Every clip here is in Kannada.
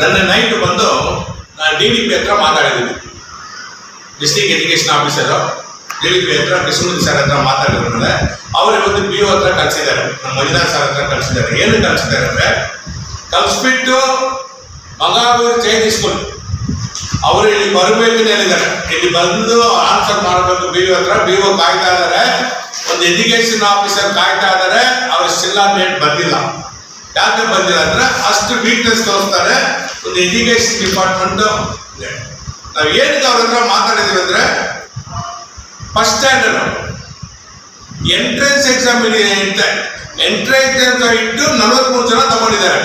ನನ್ನ ನೈಟ್ ಬಂದು ನಾನು ಡಿ ಡಿ ಪಿ ಹತ್ರ ಮಾತಾಡಿದ್ದೀನಿ. District education officer D D P ಹತ್ರ, ಕೃಷ್ಣಮೂರ್ತಿ ಸರ್ ಹತ್ರ ಮಾತಾಡಿದ್ರು ಮೇಲೆ ಅವರು ಇವತ್ತು ಪಿ ಒ ಹತ್ರ ಕಳಿಸಿದ್ದಾರೆ. ನಮ್ಮ ಮಂಜುನಾಥ್ ಸರ್ ಹತ್ರ ಕಲಿಸಿದ್ದಾರೆ ಏನು ಕಳಿಸಿದ್ದಾರೆ ಅಂದರೆ ಕಲಿಸ್ಬಿಟ್ಟು ಮಂಗಳೂರು ಚೈನೀಸ್ ಸ್ಕೂಲ್ ಅವರು ಇಲ್ಲಿ ಬರಬೇಕು ಹೇಳಿದ್ದಾರೆ ಇಲ್ಲಿ ಬಂದು ಆನ್ಸರ್ ಮಾಡಬೇಕು ಬಿ ಒ ಹತ್ರ ಬಿ ಒ ಕಾಯ್ತಾ ಇದ್ದಾರೆ. ಒಂದು ಎಜುಕೇಶನ್ ಆಫೀಸರ್ ಕಾಯ್ತಾ ಇದ್ದಾರೆ. ಅವ್ರ ಶಿಲ್ಲಾ ಡೇಟ್ ಬಂದಿಲ್ಲ. ಯಾಕೆ ಬಂದಿಲ್ಲ ಅಂದ್ರೆ, ಅಷ್ಟು ವೀಕ್ನೆಸ್ ತೋರಿಸ್ತಾರೆ. ಒಂದು ಎಜುಕೇಶನ್ ಡಿಪಾರ್ಟ್ಮೆಂಟ್ ನಾವು ಏನಿದೆ ಅವ್ರ ಹತ್ರ ಮಾತಾಡಿದೀವಿ ಅಂದ್ರೆ first standard entrance exam entrance ಇಟ್ಟು ನಲವತ್ಮೂರು ಜನ ತಗೊಂಡಿದ್ದಾರೆ.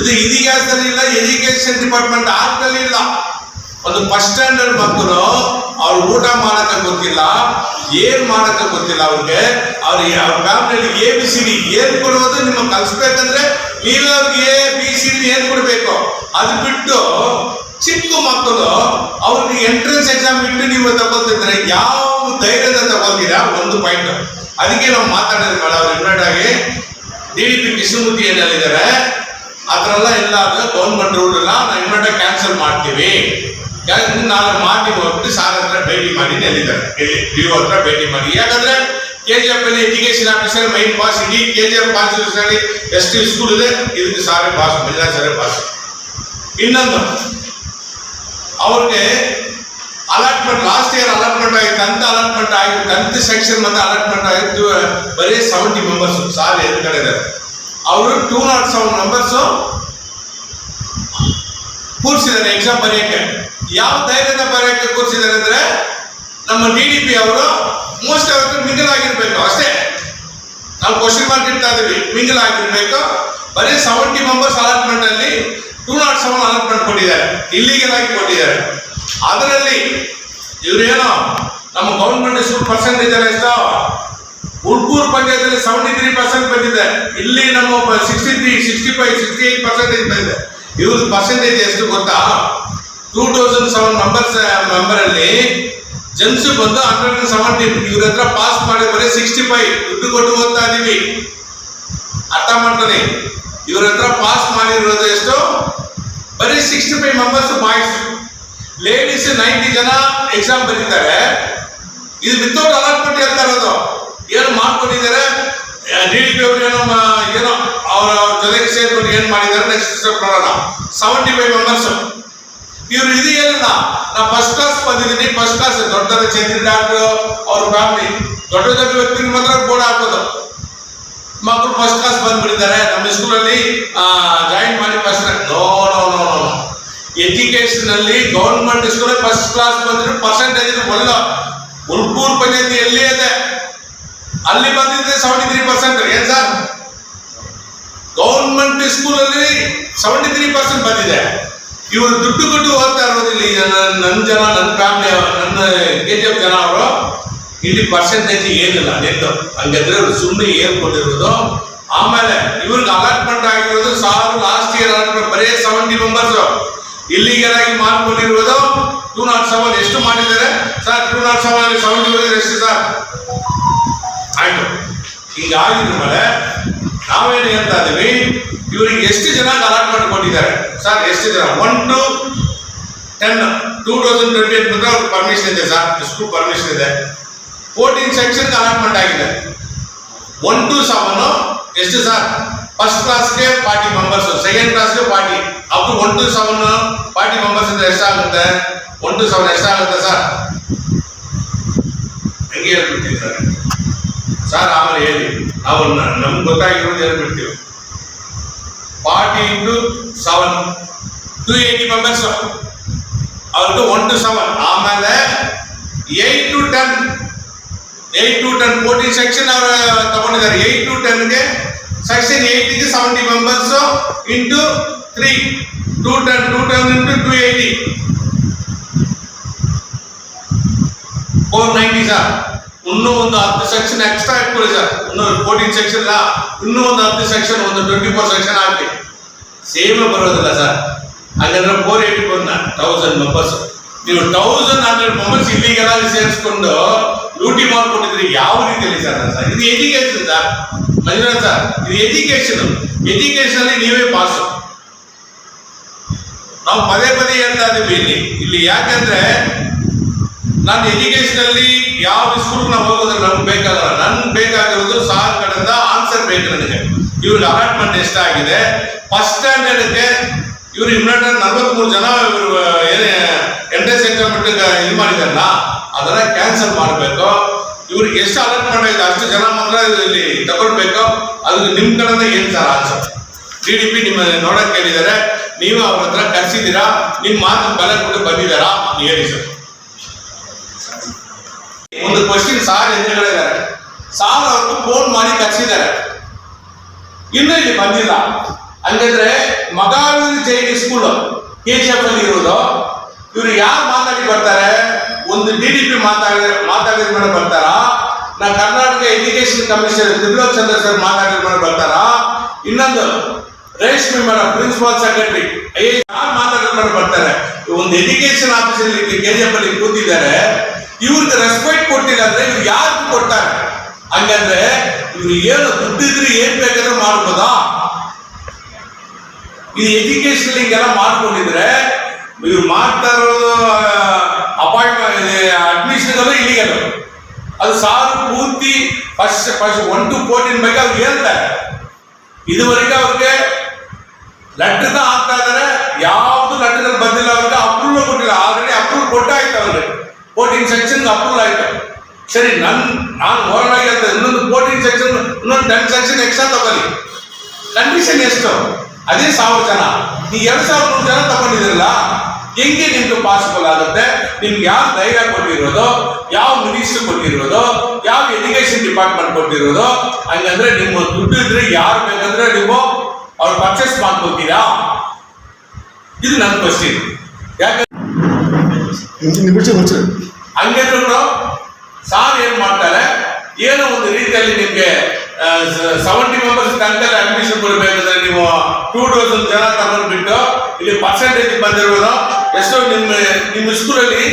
ಇದು ಇತಿಹಾಸದಲ್ಲಿ ಇಲ್ಲ ಎಜುಕೇಶನ್ ಡಿಪಾರ್ಟ್ಮೆಂಟ್ ಆಗ್ದಲ್ಲಿ ಇಲ್ಲ. ಒಂದು ಫಸ್ಟ್ ಸ್ಟ್ಯಾಂಡರ್ಡ್ ಮಕ್ಕಳು, ಅವ್ರು ಊಟ ಮಾಡಕ ಗೊತ್ತಿಲ್ಲ, ಏನ್ ಮಾಡಕ ಗೊತ್ತಿಲ್ಲ ಅವ್ರಿಗೆ. ಅವ್ರಿಗೆ ಅವ್ರ family A B C D ಏನ್ ಕೊಡೋದು ನಿಮ್ಮ ಕಲ್ಸ್ಬೇಕಂದ್ರೆ ನೀವೇ ಅವ್ರಿಗೆ ಎ ಬಿ ಸಿ ಡಿ ಏನ್ ಕೊಡ್ಬೇಕು ಅದು ಬಿಟ್ಟು ಚಿಕ್ಕ ಮಕ್ಕಳು ಅವ್ರಿಗೆ ಎಂಟ್ರೆನ್ಸ್ ಎಕ್ಸಾಮ್ ಇಟ್ಟು ನೀವು ತಗೋತಿದ್ರೆ ಯಾವ ಧೈರ್ಯದ ತಗೊಳ್ತೀರಾ ಒಂದು ಪಾಯಿಂಟ್ ಅದಕ್ಕೆ ನಾವು ಮಾತಾಡೋದು ಮೇಡಮ್, ಅವ್ರು ಇನ್ವೈಟ್ ಆಗಿ ಡಿ ಡಿ ಪಿ ಏನಲ್ಲಿದ್ದಾರೆ ಅದ್ರೆಲ್ಲ ಇಲ್ಲ ಅದು ಗೌರ್ಮೆಂಟ್ ರೂಲ್ ಎಲ್ಲ ನಾವು ಇಮ್ಮಿಡಿಯೇಟ್ ಕ್ಯಾನ್ಸಲ್ ಮಾಡ್ತೀವಿ. ಯಾಕಂದ್ರೆ ನಾನು ಮಾಡಿ ಹೋಗ್ಬಿಟ್ಟು ಸಾರ್ ಹತ್ರ ಭೇಟಿ ಮಾಡಿ ಹೇಳಿದ್ದಾರೆ ಇಲ್ಲಿ ಡಿ ಹತ್ರ ಭೇಟಿ ಮಾಡಿ. ಯಾಕಂದ್ರೆ ಕೆ ಜಿ ಎಫ್ ಅಲ್ಲಿ ಎಜುಕೇಶನ್ ಆಫೀಸರ್ ಮೈನ್ ಪಾಸ್ ಇಡೀ ಕೆಜಿಎಫ್ ಎಸ್ ಎಷ್ಟು ಸ್ಕೂಲ್ ಇದೆ. ಇದಕ್ಕೆ ಸಾವಿರ ಪಾಸ್ ಮಹಿಳಾ ಸಾವಿರ ಪಾಸ್ ಇನ್ನೊಂದು, ಅವ್ರಿಗೆ ಅಲಾಟ್ಮೆಂಟ್ ಲಾಸ್ಟ್ ಇಯರ್ ಅಲಾಟ್ಮೆಂಟ್ ಆಗಿತ್ತು ಅಂತ ಅಲಾಟ್ಮೆಂಟ್ ಆಗಿತ್ತು ಟೆಂತ್ ಸೆಕ್ಷನ್ ಮತ್ತೆ ಅಲಾಟ್ಮೆಂಟ್ ಆಗಿತ್ತು ಬರೀ ಸೆವೆಂಟಿ ಮೆಂಬರ್ಸ್ ಸಾಲ ಎರಡು ಕಡೆ ಇದ್ದಾರೆ. ಅವರು ಟೂ ನಾಟ್ ಸೆವೆನ್ ಮೆಂಬರ್ಸ್ ಕೂರಿಸಿದ್ದಾರೆ ಎಕ್ಸಾಮ್ ಬರೆಯಕ್ಕೆ. ಯಾವ ಧೈರ್ಯದ ಬರೆಯಕ್ಕೆ ಕೂರಿಸಿದ್ದಾರೆ ಅಂದ್ರೆ, ನಮ್ಮ ಡಿ ಡಿ ಪಿ ಅವರು ಮೋಸ್ಟ್ ಅವತ್ತು ಮಿಂಗಲ್ ಆಗಿರ್ಬೇಕು, ಅಷ್ಟೇ. ನಾವು ಕ್ವಶನ್ ಮಾರ್ಕ್ ಇಡ್ತಾ ಇದೀವಿ ಮಿಂಗಲ್ ಆಗಿರ್ಬೇಕು. ಬರೀ ಸೆವೆಂಟಿ ಮೆಂಬರ್ಸ್ ಅಲಾಟ್ಮೆಂಟ್ ಅಲ್ಲಿ ಟೂ ನಾಟ್ ಸೆವೆನ್ ಅಲಾಟ್ಮೆಂಟ್ ಕೊಟ್ಟಿದ್ದಾರೆ. ಇಲ್ಲಿಗೆಲ್ಲ ಆಗಿ ಕೊಟ್ಟಿದ್ದಾರೆ. ಅದರಲ್ಲಿ ಇವರೇನೋ, ನಮ್ಮ ಗೌರ್ಮೆಂಟ್ ಎಷ್ಟು ಪರ್ಸೆಂಟ್ ಇದ್ದಾರೆ ಎಷ್ಟೋ? ಉಳ್ಕೂರು ಪಂಚಾಯತಲ್ಲಿ ಸೆವೆಂಟಿ ತ್ರೀ ಪರ್ಸೆಂಟ್ ಬಂದಿದೆ. ಇಲ್ಲಿ ನಮ್ಮ sixty three sixty five sixty eight percentage ಬಂದಿದೆ. ಇವ್ರ ಪರ್ಸೆಂಟೇಜ್ ಎಷ್ಟು ಗೊತ್ತಾ? Two thousand seven members member ಅಲ್ಲಿ ಜನ್ಸ್ ಬಂದು ಹಂಡ್ರೆಡ್ ಸೆವೆಂಟಿ ಸೆವೆಂಟೀನ್ ಇವ್ರ ಹತ್ರ ಪಾಸ್ ಮಾಡಿ ಬರೀ ಸಿಕ್ಸ್ಟಿ ಫೈವ್ ದುಡ್ಡು ಕೊಟ್ಟು ಓದ್ತಾ ಇದೀವಿ. ಅರ್ಥ ಮಾಡ್ತಾನೆ? ಇವ್ರ ಹತ್ರ ಪಾಸ್ ಮಾಡಿರೋದು ಎಷ್ಟು? ಬರೀ sixty five members boys ladies ninety ಜನ ಎಕ್ಸಾಮ್ ಬರೀತಾರೆ. ಇದು ವಿತೌಟ್ ಅಲಾಟ್ಮೆಂಟ್ ಹೇಳ್ತಾ ಇರೋದು. ಏನು ಮಾಡ್ಕೊಂಡಿದ್ದಾರೆ ಡಿ ಡಿ ಪಿ ಅವರು ಏನೋ ಏನೋ. ಅವರ ಜೊತೆಗೆ ಸೇರ್ಕೊಂಡು ಏನ್ ಮಾಡಿದ್ದಾರೆ? ನೆಕ್ಸ್ಟ್ ನೋಡೋಣ. ಸೆವೆಂಟಿ ಫೈವ್ ಮೆಂಬರ್ಸ್ ಇವ್ರು ಇದೆಯಲ್ಲ ನಾ ಫಸ್ಟ್ ಕ್ಲಾಸ್ ಬಂದಿದ್ದೀನಿ ಫಸ್ಟ್ ಕ್ಲಾಸ್ ದೊಡ್ಡ ದೊಡ್ಡ ಚಂದ್ರಿ ಡಾಕ್ಟರ್ ಅವ್ರ ಫ್ಯಾಮಿಲಿ ದೊಡ್ಡ ದೊಡ್ಡ ವ್ಯಕ್ತಿಗಳು ಮಾತ್ರ ಬೋರ್ಡ್ ಹಾಕೋದು. ಮಕ್ಕಳು ಫಸ್ಟ್ ಕ್ಲಾಸ್ ಬಂದ್ಬಿಟ್ಟಿದ್ದಾರೆ. ನಮ್ಮ ಸ್ಕೂಲಲ್ಲಿ ಜಾಯಿನ್ ಮಾಡಿ first no no no no education ಅಲ್ಲಿ ಗೌರ್ಮೆಂಟ್ ಸ್ಕೂಲ್ ಫಸ್ಟ್ ಕ್ಲಾಸ್ ಬಂದ್ರೆ ಪರ್ಸೆಂಟೇಜ್ ಒಳ್ಳೆ ಉಲ್ಪೂರ್ ಪಂಚಾಯತಿ ಎಲ್ಲಿ ಇದೆ? ಅಲ್ಲಿ ಬಂದಿದ್ರೆ ಸೆವೆಂಟಿ ತ್ರೀ ಪರ್ಸೆಂಟ್ ಏನ್ ಸರ್? ಗೌರ್ಮೆಂಟ್ ಸ್ಕೂಲ್ ಅಲ್ಲಿ ಸೆವೆಂಟಿ ತ್ರೀ ಪರ್ಸೆಂಟ್ ಬಂದಿದೆ. ಇವರು ದುಡ್ಡು ಕೊಟ್ಟು ಓದ್ತಾ ಇರೋದಿಲ್ಲ ನನ್ನ ಜನ ನನ್ನ ಫ್ಯಾಮಿಲಿ ನನ್ನ ಕೆ ಜಿ ಎಫ್ ಜನ ಅವರು. ಇಲ್ಲಿ ಪರ್ಸೆಂಟೇಜ್ ಏನಿಲ್ಲ ನೆಟ್ಟು ಹಂಗಂದ್ರೆ ಇವರು ಸುಮ್ಮನೆ ಏರ್ಕೊಂಡಿರೋದು ಆಮೇಲೆ ಇವ್ರಿಗೆ ಅಲಾಟ್ಮೆಂಟ್ ಆಗಿರೋದು ಸಾವಿರ ಲಾಸ್ಟ್ ಇಯರ್ ಅಲಾಟ್ಮೆಂಟ್ ಬರೀ ಸೆವೆಂಟಿ ಮೆಂಬರ್ಸ್ ಇಲ್ಲಿಗಲ್ ಆಗಿ ಮಾಡ್ಕೊಂಡಿರೋದು ಟೂ ನಾಟ್ ಸೆವೆನ್ ಎಷ್ಟು ಮಾಡಿದ್ದಾರೆ? Sir two not seven seventy ಎಷ್ಟು ಸರ್? ಆಯ್ತು. ಹಿಂಗಾಗಿದ್ರ ಮೇಲೆ ನಾವೇನು ಹೇಳ್ತಾ ಇದ್ದೀವಿ ಇವರಿಗೆ ಎಷ್ಟು ಜನ ಅಲಾಟ್ಮೆಂಟ್ ಕೊಟ್ಟಿದ್ದಾರೆ ಸರ್, ಎಷ್ಟು ಜನ? One to ten two thousand twenty eight ಬಂದ್ರೆ ಅವ್ರಿಗೆ ಪರ್ಮಿಷನ್ ಇದೆ ಸರ್ ಸ್ಕೂಲ್ ಪರ್ಮಿಷನ್ ಇದೆ. ಫೋರ್ಟೀನ್ ಸೆಕ್ಷನ್ ಅಲಾಟ್ಮೆಂಟ್ ಆಗಿದೆ ಒನ್ ಟು ಸೆವೆನ್ ಎಷ್ಟು ಸರ್? ಫಸ್ಟ್ ಕ್ಲಾಸ್ಗೆ ಫಾರ್ಟಿ ಮೆಂಬರ್ಸ್ ಸೆಕೆಂಡ್ ಕ್ಲಾಸ್ಗೆ ಫಾರ್ಟಿ ಅವರು one to seven forty members ಇಂದ ಎಷ್ಟಾಗುತ್ತೆ ಒನ್ ಟು ಸೆವೆನ್ ಎಷ್ಟಾಗುತ್ತೆ ಸರ್? ಹೆಂಗೆ ಹೇಳ್ಬಿಡ್ತೀವಿ ಸರ್ ಸರ್ ಆಮೇಲೆ ಹೇಳಿ ನಾವು ನ- ನಮ್ಗೆ ಗೊತ್ತಾಗಿರೋದು ಹೇಳ್ಬಿಡ್ತೀವಿ forty into seven two eighty members ಅವ್ರಿಗೆ ಒನ್ ಟು ಸೆವೆನ್ ಆಮೇಲೆ eight to ten eight to ten fourteen section ಅವರು ತಗೊಂಡಿದ್ದಾರೆ ಏಯ್ಟ್ ಟು ಟೆನ್ಗೆ section ಏಯ್ಟಿಗೆ seventy members into three two ten two ten into two eighty four ninety sir ಇನ್ನೂ ಒಂದು ಹತ್ತು ಸೆಕ್ಷನ್ ಎಕ್ಸ್ಟ್ರಾ ಇಟ್ಕೊಳ್ಳಿ ಸರ್. ಇನ್ನೂ ಫೋರ್ಟೀನ್ ಸೆಕ್ಷನ್ ಇಲ್ಲ. ಇನ್ನೂ ಒಂದು ಹತ್ತು ಸೆಕ್ಷನ್ ಒಂದು ಟ್ವೆಂಟಿ ಫೋರ್ ಸೆಕ್ಷನ್ ಆಗಲಿ ಸೇಮ್ ಬರೋದಿಲ್ಲ ಸರ್. ಹಾಗಾದ್ರೆ ಫೋರ್ ಏಯ್ಟಿ ಬಂದ ತೌಸಂಡ್ ಮೆಂಬರ್ಸ್ ನೀವು ತೌಸಂಡ್ ಹಂಡ್ರೆಡ್ ಮೆಂಬರ್ಸ್ ಇಲ್ಲಿಗೆಲ್ಲ ಸೇರಿಸ್ಕೊಂಡು ಡ್ಯೂಟಿ ಮಾಡ್ಕೊಂಡಿದ್ರೆ ಯಾವ ರೀತಿಯಲ್ಲಿ ಸರ್ ಸರ್? ಇದು ಎಜುಕೇಶನ್ ಸರ್. ಮಂಜುನಾಥ್ ಸರ್, ಇದು ಎಜುಕೇಶನ್ ಎಜುಕೇಶನ್ ನೀವೇ ಪಾಸ್ ನಾವು ಪದೇ ಪದೇ ಹೇಳ್ತಾ ಇದ್ದೀವಿ ಇಲ್ಲಿ. ಇಲ್ಲಿ ಯಾಕಂದ್ರೆ ನಾನು ಎಜುಕೇಶನ್ ಅಲ್ಲಿ ಯಾವ ಸ್ಕೂಲ್ ನಾವು ಹೋಗೋದ್ರೆ ನಮ್ಗೆ ಬೇಕಾಗಲ್ಲ. ನನ್ಗೆ ಬೇಕಾಗಿರೋದು ಸಾರ್ ಕಡೆಯಿಂದ ಆನ್ಸರ್ ಬೇಕು ನನಗೆ. ಇವ್ರಿಗೆ ಅಲಾಟ್ಮೆಂಟ್ ಎಷ್ಟಾಗಿದೆ? ಫಸ್ಟ್ ಸ್ಟ್ಯಾಂಡರ್ಡ್ಗೆ ಇವ್ರು ಇಮ್ಮಿಡಿಯೇಟ್ ನಲ್ವತ್ಮೂರು ಜನ ಇವರು ಏನೇ ಎಂಟ್ರೆನ್ಸ್ ಎಕ್ಸಾಮ್ ಇದು ಮಾಡಿದಾರಲ್ಲ, ಅದನ್ನ ಕ್ಯಾನ್ಸಲ್ ಮಾಡಬೇಕು. ಇವ್ರಿಗೆ ಎಷ್ಟು ಅಲಾಟ್ಮೆಂಟ್ ಆಗಿದೆ ಅಷ್ಟು ಜನ ಮಾತ್ರ ಇಲ್ಲಿ ತಗೊಳ್ಬೇಕು. ಅದು ನಿಮ್ಮ ಕಡೆಯಿಂದ ಏನ್ sir answer D D P ನಿಮ್ಮ ನೋಡಕ್ ಕೇಳಿದ್ದಾರೆ ನೀವು ಅವ್ರ ಹತ್ರ ಕರೆಸಿದ್ದೀರಾ? ನಿಮ್ ಮಾತು ಬೆಲೆ ಕೊಟ್ಟು ಬಂದಿದ್ದಾರಾ? ಹೇಳಿ ಸರ್ ಒಂದು ಕ್ವಶನ್ ಸಾರ್ ಎದುರುಗಳಿದ್ದಾರೆ ಸಾರ್ ಅವ್ರಿಗೆ ಫೋನ್ ಮಾಡಿ ಕರ್ಸಿದ್ದಾರೆ ಇನ್ನೂ ಇಲ್ಲಿ ಬಂದಿಲ್ಲ ಹಂಗಂದ್ರೆ Magavur Jain school K G F ಅಲ್ಲಿ ಇರೋದು ಇವ್ರು ಯಾರು ಮಾತಾಡಿ ಬರ್ತಾರೆ ಒಂದು ಡಿ ಡಿ ಪಿ ಮಾತಾಡಿದ್ರೆ ಮಾತಾಡಿದ ಮೇಲೆ ಬರ್ತಾರಾ ನಾ Karnataka education commissioner Trilok Chandra sir ಮಾತಾಡಿದ ಮೇಲೆ ಬರ್ತಾರಾ ಇನ್ನೊಂದು ರೇಷ್ಮೆ ಮೇಡಮ್ ಪ್ರಿನ್ಸಿಪಾಲ್ ಸೆಕ್ರೆಟರಿ ಯಾರು ಮಾತಾಡಿದ ಮೇಲೆ ಬರ್ತಾರೆ ಒಂದು ಎಜುಕೇಶನ್ ಆಫೀಸಲ್ಲಿ ಕೆ ಜಿ ಎಫ್ ಅಲ್ಲಿ ಕೂತಿದ್ದಾರೆ ಇವ್ರಿಗೆ ರೆಸ್ಪೆಕ್ಟ್ ಕೊಟ್ಟಿಲ್ಲ ಅಂದ್ರೆ ಇವ್ರು ಯಾರು ಕೊಡ್ತಾರೆ ಹಂಗಂದ್ರೆ ಇವ್ರು ಏನು ದುಡ್ಡಿದ್ರೆ ಏನ್ ಬೇಕಾದ್ರೆ ಮಾಡ್ಬೋದಾ ಇದು ಎಜುಕೇಶನ್ ಹಿಂಗೆಲ್ಲ ಮಾಡ್ಕೊಂಡಿದ್ರೆ ಇವ್ರು ಮಾಡ್ತಾ ಇರೋದು ಅಪಾಯಿಂಟ್ಮೆಂಟ್ ಅಡ್ಮಿಷನ್ ಇಲ್ಲಿಗಲ್ಲ ಅದು ಸಾರು ಪೂರ್ತಿ first first one to fourteen ಬಗ್ಗೆ ಅವ್ರು ಹೇಳ್ತಾರೆ ಇದುವರೆಗೆ ಅವ್ರಿಗೆ ಲೆಟರ್ನ ಹಾಕ್ತಾ ಇದಾರೆ ಯಾವ್ದು ಲೆಟರ್ ಬಂದಿಲ್ಲ ಅವ್ರಿಗೆ ಅಪ್ರೂವಲ್ ಕೊಟ್ಟಿಲ್ಲ ಆಲ್ರೆಡಿ ಅಪ್ರೂವಲ್ ಕೊಟ್ಟಾಯ್ತು ಅವ್ರಿಗೆ ಫೋರ್ಟೀನ್ ಸೆಕ್ಷನ್ ಅಪ್ರೂವಲ್ ಆಯ್ತು. ಸರಿ, ನನ್, ನಾನು ಆಗಿರ್ತದೆ ಹೇಳ್ತೇನೆ ಇನ್ನೊಂದು ಫೋರ್ಟೀನ್ ಸೆಕ್ಷನ್ ಇನ್ನೊಂದು ಟೆನ್ ಸೆಕ್ಷನ್ ಎಕ್ಸ್ಟ್ರಾ ತಗೊಳ್ಳಿ. ಕಂಡೀಷನ್ ಎಷ್ಟು? ಅದೇ ಸಾವಿರ ಜನ. ನೀವು ಎರಡು ಸಾವಿರ ನೂರು ಜನ ತಗೊಂಡಿದ್ರಲ್ಲ ಹೆಂಗೆ ನಿಮ್ಗೆ ಪಾಸಿಬಲ್ ಆಗುತ್ತೆ? ನಿಮ್ಗೆ ಯಾವ ಧೈರ್ಯ ಕೊಟ್ಟಿರೋದು? ಯಾವ ಮಿನಿಸ್ಟರ್ ಕೊಟ್ಟಿರೋದು? ಯಾವ ಎಜುಕೇಶನ್ ಡಿಪಾರ್ಟ್ಮೆಂಟ್ ಕೊಟ್ಟಿರೋದು? ಹಂಗಂದ್ರೆ ನಿಮ್ಮ ದುಡ್ಡು ಇದ್ರೆ ಯಾರು ಬೇಕಂದ್ರೆ ನೀವು ಅವ್ರು ಪರ್ಚೇಸ್ ಮಾಡ್ಕೊತೀರಾ? ಇದು ನನ್ನ ಕ್ವಶನ್ ಯಾಕಂದ್ರೆ ನಿಮಿಷ ಮುಂಚೆ ಹಂಗಂದ್ರು ಸಾರ್ ಏನ್ ಮಾಡ್ತಾರೆ ಏನೋ ಒಂದು ರೀತಿಯಲ್ಲಿ ನಿಮ್ಗೆ ಸೆವೆಂಟಿ ಮೆಂಬರ್ಸ್ ತನಕ ಅಡ್ಮಿಷನ್ ಕೊಡಬೇಕಂದ್ರೆ ನೀವು ಟೂ ತೌಸಂಡ್ ಜನ ತಗೊಂಡ್ಬಿಟ್ಟು ಇಲ್ಲಿ ಪರ್ಸೆಂಟೇಜ್ ಬಂದಿರೋದು ಎಷ್ಟೋ ನಿಮ್ಮ ನಿಮ್ಮ ಸ್ಕೂಲಲ್ಲಿ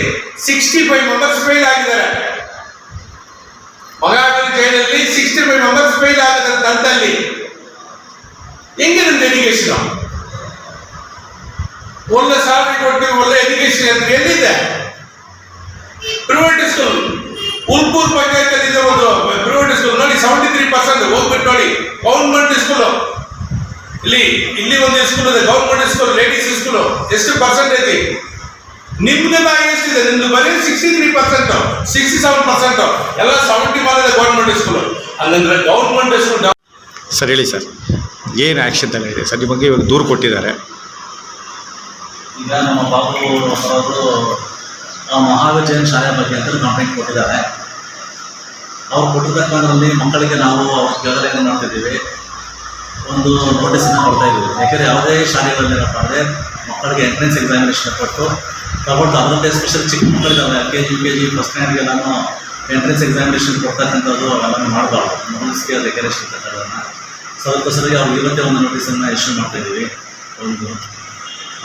ಸಿಕ್ಸ್ಟಿ ಫೈವ್ ಮೆಂಬರ್ಸ್ ಫೇಲ್ ಆಗಿದ್ದಾರೆ ಮಗಾವಳಿ ಜೈಲಲ್ಲಿ ಸಿಕ್ಸ್ಟಿ ಫೈವ್ ಮೆಂಬರ್ಸ್ ಫೇಲ್ ಆಗಿದ್ದಾರೆ ತಂತಲ್ಲಿ ಹೆಂಗೆ ನಿಮ್ದು ಎಜುಕೇಶನ್ ಒಳ್ಳೆ ಸ್ಯಾಲರಿ ಕೊಟ್ಟು ಒಳ್ಳೆ ಎಜುಕೇಶನ್ ಅಂತ ಎಲ್ಲಿದೆ? ಪ್ರೈವೇಟ್ ಸ್ಕೂಲ್ ಉಲ್ಪೂರ್ ಪಂಚಾಯತ್ ಇದೆ ಒಂದು ಪ್ರೈವೇಟ್ ಸ್ಕೂಲ್ ನೋಡಿ ಸೆವೆಂಟಿ ತ್ರೀ ಪರ್ಸೆಂಟ್ ಹೋಗ್ಬಿಟ್ಟು ನೋಡಿ ಗೌರ್ಮೆಂಟ್ ಸ್ಕೂಲ್ ಇಲ್ಲಿ ಇಲ್ಲಿ ಒಂದು ಸ್ಕೂಲ್ ಇದೆ ಗೌರ್ಮೆಂಟ್ ಸ್ಕೂಲ್ ಲೇಡೀಸ್ ಸ್ಕೂಲ್ ಎಷ್ಟು ಪರ್ಸೆಂಟ್ ಐತಿ ನಿಮ್ದೆಲ್ಲ ಎಷ್ಟಿದೆ? ನಿಮ್ದು ಬರೀ sixty three percent sixty seven percent ಎಲ್ಲ ಸೆವೆಂಟಿ ಮಾಡಿದೆ ಗೌರ್ಮೆಂಟ್ ಸ್ಕೂಲ್ ಹಂಗಂದ್ರೆ ಗೌರ್ಮೆಂಟ್ ಸ್ಕೂಲ್ ಸರ್, ಹೇಳಿ ಸರ್. ಏನು ಆ್ಯಕ್ಷನ್ ಇದೆ? ಸರ್ ನಿಮ್ಮ ಬಗ್ಗೆ ಇವಾಗ ದೂರು ಕೊಟ್ಟಿದ್ದಾರೆ. ಈಗ ನಮ್ಮ ಬಾಬು ಅವರು ಮಹಾವೀರ್ ಜೈನ್ ಶಾಲೆ ಬಗ್ಗೆ ಅಂತ ಕಂಪ್ಲೇಂಟ್ ಕೊಟ್ಟಿದ್ದಾರೆ. ಅವ್ರು ಕೊಟ್ಟಿರ್ತಕ್ಕಂಥದ್ರಲ್ಲಿ ಮಕ್ಕಳಿಗೆ ನಾವು ಅವ್ರ ಕೇಳೋದೇನು ಮಾಡ್ತಿದ್ದೀವಿ. ಒಂದು ನೋಟಿಸನ್ನು ಕೊಡ್ತಾ ಇದ್ದೀವಿ. ಯಾಕೆಂದರೆ ಯಾವುದೇ ಶಾಲೆಗಳಲ್ಲಿ ಏನಪ್ಪ ಅಂದರೆ ಮಕ್ಕಳಿಗೆ ಎಂಟ್ರೆನ್ಸ್ ಎಕ್ಸಾಮಿನೇಷನ್ ಕೊಟ್ಟು ತಗೊಂಡು ಅದರದ್ದೇ ಸ್ಪೆಷಲ್ ಚಿಕ್ಕ ಮಕ್ಕಳಿದ್ದಾವೆ K G K G first ಸ್ಟ್ಯಾಂಡ್ಗೆಲ್ಲಾನು entrance examination ಕೊಡ್ತಕ್ಕಂಥದ್ದು ಅವೆಲ್ಲ ಮಾಡಬಾರ್ದು. ನೋಟಿಸ್ಗೆ ಡೆಕೋರೇಷನ್ ಇರ್ತಕ್ಕಂಥದ್ದನ್ನು. ಸೊ ಅದಕ್ಕೋಸ್ಕರ ಅವ್ರು ಇವತ್ತೇ ಒಂದು ನೋಟಿಸನ್ನು ಇಶ್ಯೂ ಮಾಡ್ತಾ ಇದ್ದೀವಿ. ಒಂದು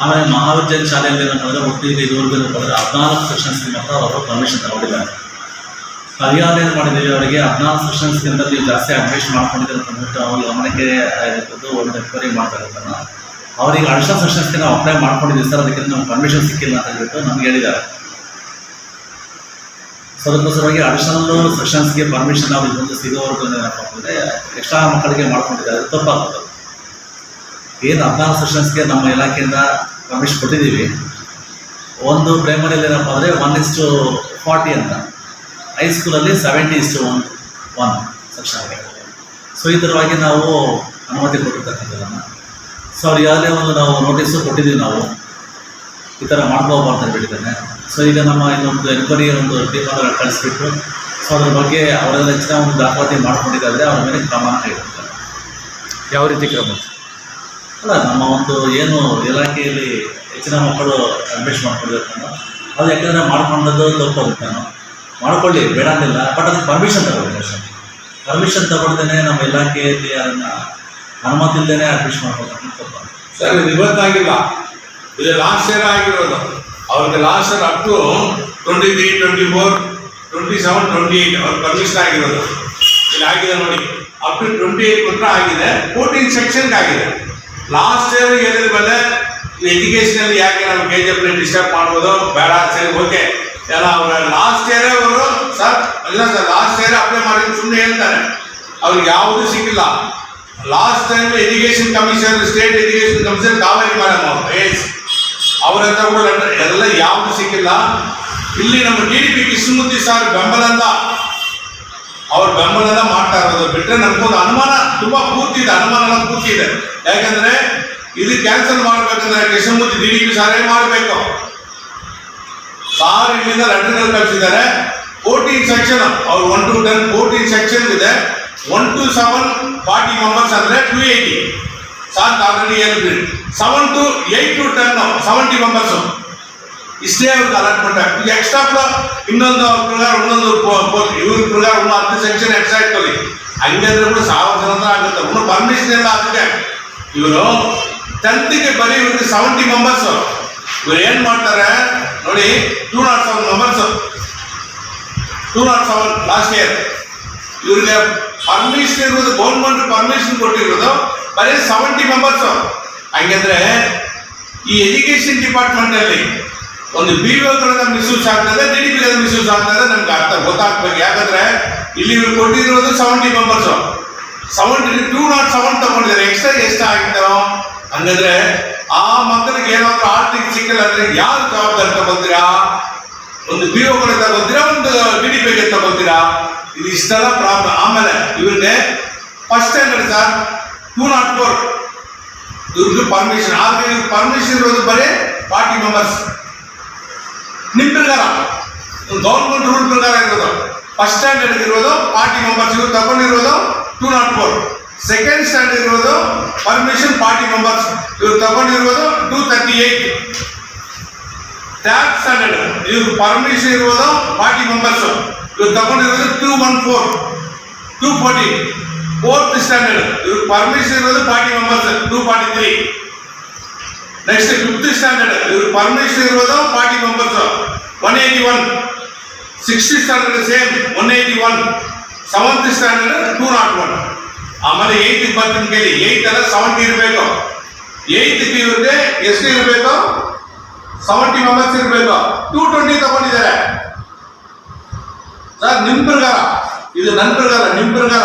ಆಮೇಲೆ ಮಹಾವಿದ್ಯಾಲಯ ಶಾಲೆಯಲ್ಲಿ ಏನಪ್ಪ ಅಂದರೆ ಒಟ್ಟು ಈಗ ಇದುವರೆಗೂ ಏನಪ್ಪ ಅಂದರೆ ಹದಿನಾಲ್ಕು ಸೆಕ್ಷನ್ಸ್ಗೆ ಮಾತ್ರ ಅವರು ಪರ್ಮಿಷನ್ ತಗೊಂಡಿದ್ದಾರೆ. ನಾವ್ಯಾವ ಏನು ಮಾಡಿದ್ದೀವಿ ಅವರಿಗೆ ಹದಿನಾಲ್ಕು ಸೆಕ್ಷನ್ಸ್ಗಿಂತ ನೀವು ಜಾಸ್ತಿ ಅಡ್ಮಿಷನ್ ಮಾಡ್ಕೊಂಡಿದ್ದಾರೆ ಅಂತ ಅಂದ್ಬಿಟ್ಟು ಅವ್ರ ಗಮನಕ್ಕೆ ಇರ್ತದ್ದು ಒಂದು ಎನ್ಕ್ವೈರಿ ಮಾಡ್ತಾ ಇರ್ತಾನೆ ಅವರಿಗೆ ಸೆಕ್ಷನ್ಸ್ಗೆ ನಾವು ಅಪ್ಲೈ ಮಾಡ್ಕೊಂಡಿದ್ದೀವಿ ಸರ್, ಅದಕ್ಕೆ ನಮ್ಗೆ ಪರ್ಮಿಷನ್ ಸಿಕ್ಕಿಲ್ಲ ಅಂತ ಹೇಳ್ಬಿಟ್ಟು ನಮ್ಗೆ ಹೇಳಿದ್ದಾರೆ. ಸೊ ಅದಕ್ಕೋಸ್ಕರವಾಗಿ ಅಡಿಷನಲ್ ಸೆಕ್ಷನ್ಸ್ಗೆ ಪರ್ಮಿಷನ್ ಅವ್ರಿಗೆ ಮುಂದೆ ಸಿಗೋವರೆಗೂ ಏನಪ್ಪ ಅಂದರೆ ಎಕ್ಸ್ಟ್ರಾ ಮಕ್ಕಳಿಗೆ ಮಾಡ್ಕೊಂಡಿದ್ದಾರೆ. ತಪ್ಪಾಗ್ತದೆ ಏನು ಹದಿನಾಲ್ಕು ಸೆಷನ್ಸ್ಗೆ ನಮ್ಮ ಇಲಾಖೆಯಿಂದ ಪರ್ಮಿಷನ್ ಕೊಟ್ಟಿದ್ದೀವಿ. ಒಂದು ಪ್ರೈಮರಿಯಲ್ಲಿ ಏನಪ್ಪ ಅಂದರೆ ಒನ್ ಇಸ್ಟು ಫಾರ್ಟಿ ಅಂತ. ಹೈಸ್ಕೂಲಲ್ಲಿ ಸೆವೆಂಟಿ ಇಸ್ಟು ಒನ್ ಒನ್ ಸೆಕ್ಷನ್ಗೆ ಸೊ ಈ ಥರವಾಗಿ ನಾವು ಅನುಮತಿ ಕೊಟ್ಟಿರ್ತಕ್ಕಂಥದ್ದನ್ನು. ಸೊ ಅವ್ರು ಯಾವುದೇ ಒಂದು ನಾವು ನೋಟಿಸು ಕೊಟ್ಟಿದ್ದೀವಿ ನಾವು. ಈ ಥರ ಮಾಡ್ಕೋಬಾರ್ದು ಅಂತ ಹೇಳಿದ್ದಾನೆ ಸೊ ಈಗ ನಮ್ಮ ಇನ್ನೊಂದು ಎನ್ಕ್ವೈರಿ ಒಂದು ಟೀಮನ್ನು ಕಳಿಸ್ಬಿಟ್ಟು ಸೊ ಅದ್ರ ಬಗ್ಗೆ ಅವರೆಲ್ಲ ಹೆಚ್ಚಿನ ಒಂದು ದಾಖಲಾತಿ ಮಾಡ್ಕೊಂಡಿದ್ದಾದರೆ ಅವ್ರ ಮೇಲೆ ಕ್ರಮ ಕೈಗೊಳ್ತಾರೆ ಯಾವ ರೀತಿ ಕ್ರಮ? ಅಲ್ಲ, ನಮ್ಮ ಒಂದು ಏನು ಇಲಾಖೆಯಲ್ಲಿ ಹೆಚ್ಚಿನ ಮಕ್ಕಳು ಅಡ್ಮಿಷನ್ ಮಾಡ್ಕೊಂಡಿರ್ತಾನೋ, ಅದು ಯಾಕಂದರೆ ಮಾಡ್ಕೊಂಡದ್ದು ತಪ್ಪಾಗುತ್ತಾನೋ ಮಾಡ್ಕೊಳ್ಳಿ, ಬೇಡ ಅಂತಿಲ್ಲ ಬಟ್ ಅದಕ್ಕೆ ಪರ್ಮಿಷನ್ ತಗೊಳ್ಳಿ ಅಷ್ಟೇ ಪರ್ಮಿಷನ್ ತಗೊಳ್ತೇನೆ ನಮ್ಮ ಇಲಾಖೆಯಲ್ಲಿ ಅದನ್ನು ಅನುಮತಿ ಇಲ್ಲದೇ ಅಡ್ಮಿಷನ್ ಮಾಡ್ಕೊಳ್ತಾನೆ, ತಪ್ಪ ಸರ್, ಇದು ಇವತ್ತಾಗಿಲ್ಲ ಇದು ಲಾಸ್ಟ್ ಇಯರ್ ಆಗಿರೋದು. ಅವ್ರಿಗೆ last year up to twenty three twenty four twenty seven twenty eight ಅವ್ರ ಪರ್ಮಿಷನ್ ಆಗಿರೋದು. ಇಲ್ಲಿ ಆಗಿದೆ ನೋಡಿ. ಅಪ್ ಟು ಟ್ವೆಂಟಿ ಏಯ್ಟ್ ಮಾತ್ರ ಆಗಿದೆ. ಫೋರ್ಟೀನ್ ಸೆಕ್ಷನ್ಗೆ ಆಗಿದೆ. ಲಾಸ್ಟ್ ಇಯರ್ ಹೇಳಿದ ಮೇಲೆ ಎಜುಕೇಶನ್ ಯಾಕೆ ನಾವು ಕೆ ಜಿ ಡಿಸ್ಟರ್ಬ್ ಮಾಡ್ಬೋದು? ಬೇಡ ಸರಿ ಓಕೆ ಎಲ್ಲ ಅವರ ಲಾಸ್ಟ್ ಇಯರ್ ಅವರು ಸರ್ ಇಲ್ಲ ಸರ್ ಲಾಸ್ಟ್ ಇಯರ್ ಅಪ್ಲೈ ಮಾಡಿದ್ರು ಸುಮ್ಮನೆ ಹೇಳ್ತಾರೆ. ಅವ್ರಿಗೆ ಯಾವುದು ಸಿಕ್ಕಿಲ್ಲ. Last time education commission state education commission Kaveri madam ಅವರು ಅವ್ರ ಹತ್ರ ಕೂಡ ಎಲ್ಲ ಯಾವುದು ಸಿಕ್ಕಿಲ್ಲ. ಇಲ್ಲಿ ನಮ್ಮ D D P Krishnamurthy sir ಬೆಂಬಲದಿಂದ ಅವ್ರ ಬೆಂಬಲನ ಮಾಡ್ತಾ ಇರೋದು. ಬಿಟ್ರೆ ನಮ್ಗೊಂದು ಅನುಮಾನ, ತುಂಬಾ ಪೂರ್ತಿ ಇದೆ ಅನುಮಾನ ಪೂರ್ತಿ ಇದೆ. ಯಾಕಂದ್ರೆ ಇದು ಕ್ಯಾನ್ಸಲ್ ಮಾಡ್ಬೇಕಂದ್ರೆ ಕೃಷ್ಣಮೂರ್ತಿ ಪಿ ಸಾರೇ ಮಾಡಬೇಕು? ಸಾರ್ ಇಲ್ಲಿಂದ ಲೆಟರ್ಗಳು ಕಳಿಸಿದ್ದಾರೆ. ಫೋರ್ಟೀನ್ ಸೆಕ್ಷನ್ ಅವ್ರು one to ten fourteen section ಇದೆ. One to seven forty members ಅಂದ್ರೆ ಟು ಏಯ್ಟಿ ಸಾರ್ ಆಲ್ರೆಡಿ ಏನು seven to eight to ten seventy members ಇಷ್ಟೇ ಅವ್ರಿಗೆ ಅಲಾಟ್ಮೆಂಟ್ ಆಗ್ತದೆ ಎಕ್ಸ್ಟ್ರಾ ಇನ್ನೊಂದು ಪ್ರಕಾರ ಇನ್ನೊಂದು ಇವ್ರ ಪ್ರಕಾರ ಇನ್ನೂ ಹತ್ತು ಸೆಕ್ಷನ್ ಎಕ್ಸ್ಟ್ರಾ ಇಟ್ಕೊಳ್ಳಿ ಹಂಗಂದ್ರೆ ಕೂಡ ಸಾವಿರ ಜನ ಆಗುತ್ತೆ. ಇನ್ನು ಪರ್ಮಿಷನ್ ಎಲ್ಲ ಆಗಿದೆ. ಇವರು ಟೆಂತ್ಗೆ ಬರೀ ಇವ್ರಿಗೆ ಸೆವೆಂಟಿ ಮೆಂಬರ್ಸ್ ಇವ್ರು ಏನು ಮಾಡ್ತಾರೆ? ನೋಡಿ two not seven members two not seven last year ಇವ್ರಿಗೆ ಪರ್ಮಿಷನ್ ಇರೋದು ಗೌರ್ಮೆಂಟ್ ಪರ್ಮಿಷನ್ ಕೊಟ್ಟಿರೋದು ಬರೀ ಸೆವೆಂಟಿ ಮೆಂಬರ್ಸ್ ಹಂಗಂದ್ರೆ ಈ ಎಜುಕೇಶನ್ ಡಿಪಾರ್ಟ್ಮೆಂಟ್ ಅಲ್ಲಿ ಒಂದು ಬಿ ಗಳನ್ನ ಮಿಸ್ಯೂಸ್ ಆಗ್ತದೆ, ಡಿ ಡಿ ಪಿ ಮಿಸ್ಯೂಸ್ ಆಗ್ತದೆ, ನಮ್ಗೆ ಅರ್ಥ ಗೊತ್ತಾಗ್ಬೇಕು. ಯಾಕಂದ್ರೆ ಇಲ್ಲಿ ಇವ್ರು ಕೊಟ್ಟಿರೋದು seventy members seventy two not seven ತಗೊಂಡಿದ್ದಾರೆ. ಎಕ್ಸ್ಟ್ರಾ ಎಷ್ಟು ಆಗಿದ್ದಾರೋ ಹಂಗಂದ್ರೆ ಆ ಮಕ್ಕಳಿಗೆ ಏನಾದ್ರು ಆರ್ಥಿಕ ಸಿಕ್ಕಿಲ್ಲ ಅಂದ್ರೆ ಯಾರು ಜವಾಬ್ದಾರಿ ತಗೋತೀರಾ ಒಂದು ಬಿ ಒಗಳು ತಗೋತೀರಾ ಒಂದು ಡಿ ಡಿ ಪಿಗೆ ತಗೋತೀರಾ ಇದು ಇಷ್ಟೆಲ್ಲ ಪ್ರಾಬ್ಲಮ್ ಆಮೇಲೆ ಇವ್ರಿಗೆ first standard sir two not four ಇವ್ರಿಗೆ ಪರ್ಮಿಷನ್ ಆದ್ರೆ ಇವ್ರಿಗೆ ಪರ್ಮಿಷನ್ ಇರೋದು ಬರೀ ಪಾರ್ಟಿ ಮೆಂಬರ್ಸ್ ನಿಮ್ಮ ಪ್ರಕಾರ ಗೌರ್ಮೆಂಟ್ ರೂಲ್ ಪ್ರಕಾರ ಇರೋದು ಫಸ್ಟ್ ಸ್ಟ್ಯಾಂಡರ್ಡ್ ಇರೋದು ಪಾರ್ಟಿ ಮೆಂಬರ್ಸ್ ತಗೊಂಡಿರೋದು two not four second standard ಇರೋದು ಪರ್ಮಿಷನ್ ಪಾರ್ಟಿ ಮೆಂಬರ್ಸ್ ಇವರು ತಗೊಂಡಿರೋದು two thirty eight third standard ಇವ್ರು ಪರ್ಮಿಷನ್ ಇರೋದು ಪಾರ್ಟಿ ಮೆಂಬರ್ಸ್ ಇವ್ರು ತಗೊಂಡಿರೋದು two one four two forty fourth standard ఇవి పర్మిషన్ ఇవ్వదు forty members two forty three next fifth standard ఇవి పర్మిషన్ ఇవ్వదు forty members 181. 60th standard same 181. 7th standard 201. ಆಮೇಲೆ ಏಯ್ತ್ ಬರ್ತೀನಿ ಕೇಳಿ ಏಯ್ತ್ ಅಲ್ಲ ಸೆವೆಂಟಿ ಇರಬೇಕು ಏಯ್ತ್ ಇರುತ್ತೆ ಎಷ್ಟು ಇರಬೇಕು ಸೆವೆಂಟಿ ಮೆಂಬರ್ಸ್ ಇರಬೇಕು ಟೂ ಟ್ವೆಂಟಿ ತಗೊಂಡಿದ್ದಾರೆ ಸರ್ ನಿಮ್ಮ ಪ್ರಕಾರ ಇದು ನನ್ನ ಪ್ರಕಾರ ನಿಮ್ಮ ಪ್ರಕಾರ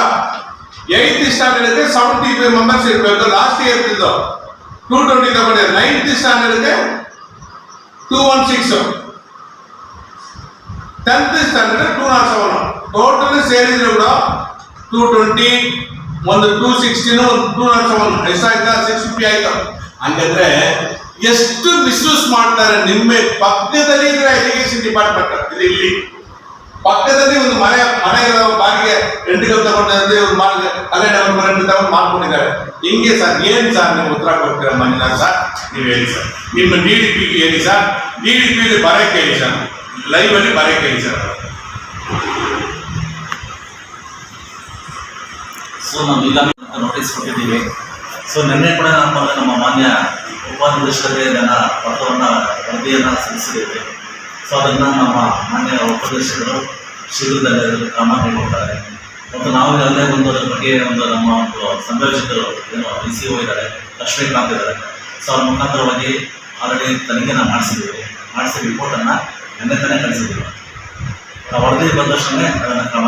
ಏಯ್ತ್ ಸ್ಟ್ಯಾಂಡರ್ಡ್ಗೆ ಸೆವೆಂಟಿ ಫೈವ್ ಮೆಂಬರ್ಸ್ ಇರಬೇಕು ಲಾಸ್ಟ್ ಇಯರ್ ಇದ್ದು ಟೂ ಟ್ವೆಂಟಿ ತಗೊಂಡಿದ್ದಾರೆ ninth ಸ್ಟ್ಯಾಂಡರ್ಡ್ಗೆ two one six tenth standard two not seven total ಸೇರಿದ್ರೆ ಕೂಡ ಟೂ ಟ್ವೆಂಟಿ ಒಂದು ಟೂ ಸಿಕ್ಸ್ಟಿನ ಒಂದು ಟೂ ನಾಟ್ ಸೆವೆನ್ ಎಷ್ಟಾಯ್ತಾ ಸಿಕ್ಸ್ ಫಿಫ್ಟಿ ಆಯ್ತು ಹಂಗಂದ್ರೆ ಎಷ್ಟು ಮಿಸ್ಯೂಸ್ ಮಾಡ್ತಾರೆ ನಿಮ್ಮ ಪಕ್ಕದಲ್ಲಿ ಇದ್ರೆ ಎಜುಕೇಶನ್ ಡಿಪಾರ್ಟ್ಮೆಂಟ್ ಇದು ಇಲ್ಲಿ ಪಕ್ಕದಲ್ಲಿ ಒಂದು ಮನೆ ಮನೆ ಬಾಡಿಗೆ ರೆಂಟ್ಗೆ ತಗೊಂಡಿದ್ರೆ ಇವ್ರು ಮಾಡಿ ಅಲ್ಲೇ ನಮ್ಮ ರೆಂಟ್ ತಗೊಂಡು ಮಾಡ್ಕೊಂಡಿದ್ದಾರೆ ಹಿಂಗೆ ಸರ್, ಏನ್ ಸರ್ ನೀವು ಉತ್ತರ ಕೊಡ್ತೀರಾ ಮಂಜುನಾಥ್ ಸರ್? ನೀವು ಹೇಳಿ ಸರ್. ನಿಮ್ಮ ಡಿ ಡಿ ಪಿಗೆ ಹೇಳಿ ಸರ್. ಡಿ ಡಿ ಪಿಲಿ ಬರಕ್ಕೆ ಹೇಳಿ ಸರ್. ಲೈವ್ ಅಲ್ಲಿ ಬರಕ್ಕೆ ಹೇಳಿ ಸರ್ ಸೊ ನಾವು ಈಗಾಗಲೇ ನೋಟಿಸ್ ಕೊಟ್ಟಿದ್ದೀವಿ. ಸೊ ನಿನ್ನೆ ಕೂಡ ನಮ್ಮ ನಮ್ಮ ಮಾನ್ಯ ಉಪಾಧ್ಯಕ್ಷರಿಗೆ ನನ್ನ ಪತ್ರವನ್ನು, ವರದಿಯನ್ನು ಸಲ್ಲಿಸಿದ್ದೇವೆ ಸೊ ಅದನ್ನು ನಮ್ಮ ಮಾನ್ಯ ಉಪಾಧ್ಯಕ್ಷರು ಶೀಘ್ರದಲ್ಲೇ ಕ್ರಮ ಕೈಗೊಳ್ತಾರೆ ಮತ್ತು ನಾವು ಯಾವುದೇ ಒಂದು ಅದರ ಬಗ್ಗೆ ಒಂದು ನಮ್ಮ ಒಂದು ಸಂಯೋಜಕರು, ಏನು ಡಿ ಸಿ ಓ ಇದ್ದಾರೆ, ಲಕ್ಷ್ಮೀಕಾಂತ್ ಇದ್ದಾರೆ. ಸೊ ಅವ್ರ ಮುಖಾಂತರವಾಗಿ ಆಲ್ರೆಡಿ ತನಿಖೆನ ಮಾಡಿಸಿದ್ದೀವಿ. ಮಾಡಿಸಿ ರಿಪೋರ್ಟನ್ನು ನಿನ್ನೆ ತಾನೇ ಕಳಿಸಿದ್ದೀವಿ ಆ ವರದಿ ಬಂದಷ್ಟೇ ಅದನ್ನು ಕ್ರಮ